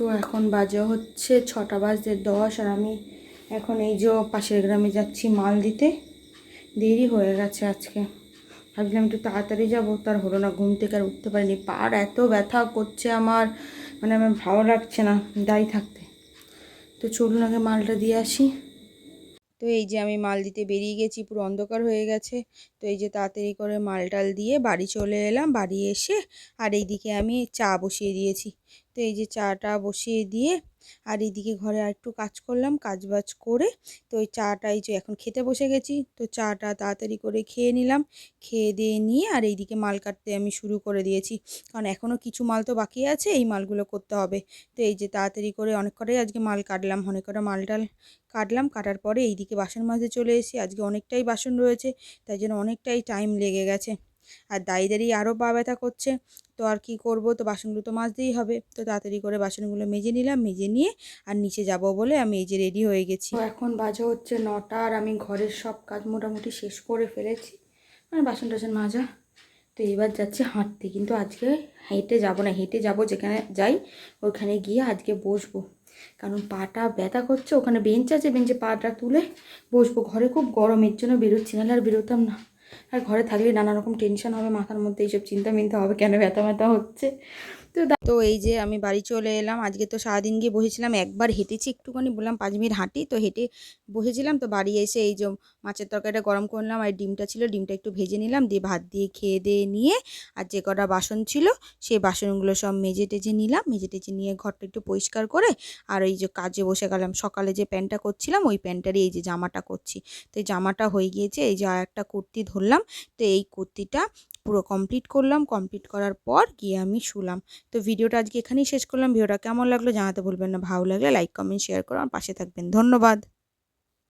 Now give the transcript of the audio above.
তো এখন বাজে হচ্ছে ছটা বাজতে দশ আর আমি এখন এই যে পাশের গ্রামে যাচ্ছি মাল দিতে। দেরি হয়ে গেছে আজকে। ভাবছিলাম একটু তাড়াতাড়ি যাব তার হলো না, ঘুম থেকে আর উঠতে পারিনি। পার এত ব্যথা করছে আমার মানে আমার ভালো লাগছে না দাঁড়িয়ে থাকতে। তো চলুন আগে মালটা দিয়ে আসি। তো এই যে আমি মাল দিতে বেরিয়ে গেছি, পুরো অন্ধকার হয়ে গেছে। তো এই যে তাড়াতাড়ি করে মাল টাল দিয়ে বাড়ি চলে এলাম, বাড়ি এসে আর এইদিকে আমি চা বসিয়ে দিয়েছি। এই যে চাটা বসিয়ে দিয়ে আর এইদিকে ঘরে আর একটু কাজ করলাম কাজ বাজ করে তো ওই চাটা এই যে এখন খেতে বসে গেছি, তো চাটা তাড়াতাড়ি করে খেয়ে নিলাম, খেয়ে দিয়ে নিয়ে আর এইদিকে মাল কাটতে আমি শুরু করে দিয়েছি। কারণ এখনও কিছু মাল তো বাকি আছে, এই মালগুলো করতে হবে। তো এই যে তাড়াতাড়ি করে অনেক কটাই আজকে মাল কাটলাম, অনেক কটা মাল টাল কাটলাম, কাটার পরে এইদিকে বাসন মাঝে চলে এসেছি, আজকে অনেকটাই বাসন রয়েছে, তাই জন্য অনেকটাই টাইম লেগে গেছে। আর দাঁড়িয়ে দাঁড়িয়ে আরও পা ব্যথা করছে তো আর কি করব? তো বাসনগুলো তো মাজতেই হবে। তো তাড়াতাড়ি করে বাসনগুলো মেজে নিলাম, মেজে নিয়ে আর নিচে যাব বলে আমি এই যে রেডি হয়ে গেছি। এখন বাজে হচ্ছে নটা আর আমি ঘরের সব কাজ মোটামুটি শেষ করে ফেলেছি। মানে বাসন টাসন মাজা। তো এবার যাচ্ছি হাঁটতে। কিন্তু আজকে হেঁটে যাব না। হেঁটে যাব যেখানে যাই, ওখানে গিয়ে আজকে বসবো। কারণ পাটা ব্যথা করছে। ওখানে বেঞ্চ আছে বেঞ্চে পাটা তুলে বসবো। ঘরে খুব গরমের জন্য বেরোচ্ছি। নাহলে আর বেরোতাম না। আর ঘরে থাকলে নানা রকম টেনশন হবে, মাথার মধ্যে এইসব চিন্তা মিন্তা হবে, কেন ব্যথা ব্যথা হচ্ছে? তো তো এই যে আমি বাড়ি চলে এলাম। আজকে তো সারাদিন গিয়ে বসেছিলাম। একবার হেঁটেছি একটুখানি, বললাম পাঁচ মিনিট হাঁটি। তো হেঁটে বসেছিলাম। তো বাড়ি এসে এই যে মাছের তরকারিটা গরম করলাম। আর ডিমটা ছিল, ডিমটা একটু ভেজে নিলাম। দিয়ে ভাত দিয়ে খেয়ে দিয়ে নিয়ে আর যে কটা বাসন ছিল সেই বাসনগুলো সব মেজে টেজে নিলাম। মেজে টেজে নিয়ে ঘরটা একটু পরিষ্কার করে আর এই যে কাজে বসে গেলাম। সকালে যে প্যান্টটা করছিলাম, ওই প্যান্টারই এই যে জামাটা করছি। তো এই জামাটা হয়ে গিয়েছে। এই যে একটা কুর্তি ধরলাম। তো এই কুর্তিটা পুরো কমপ্লিট করলাম। কমপ্লিট করার পর গিয়ে আমি শুলাম। তো ভিডিওটা আজকে এখানেই শেষ করলাম। ভিডিওটা কেমন লাগল জানাতে ভুলবেন না। ভালো লাগলে লাইক কমেন্ট শেয়ার করো। আমার পাশে থাকবেন। ধন্যবাদ।